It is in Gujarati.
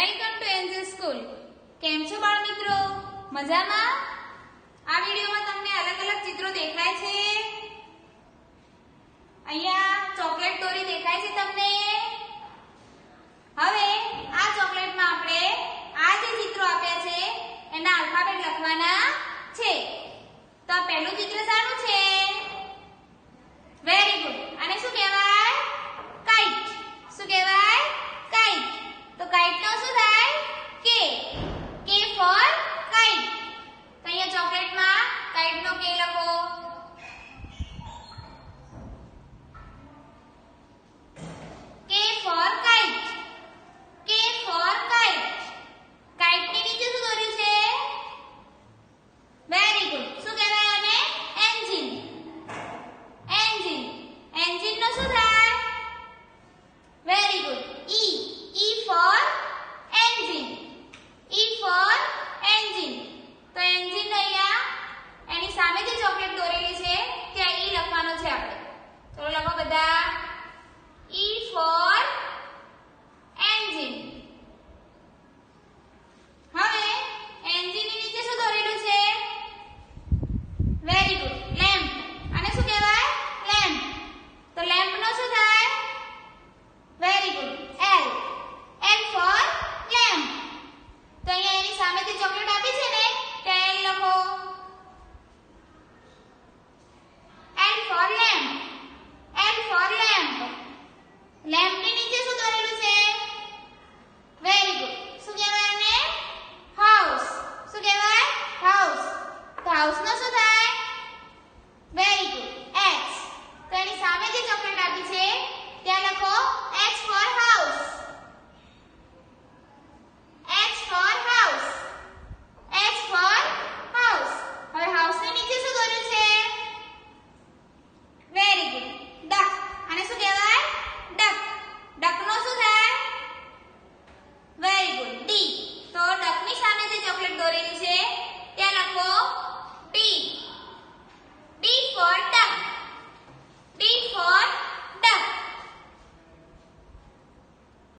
વેલકમ ટુ એન્જલ સ્કૂલ કેમ છો બાળ મિત્રો? મજામાં? આ વિડિયોમાં તમને અલગ અલગ ચિત્રો દેખાય છે. અહીંયા ચોકલેટ દોરી દેખાય છે તમને. હવે house. No, so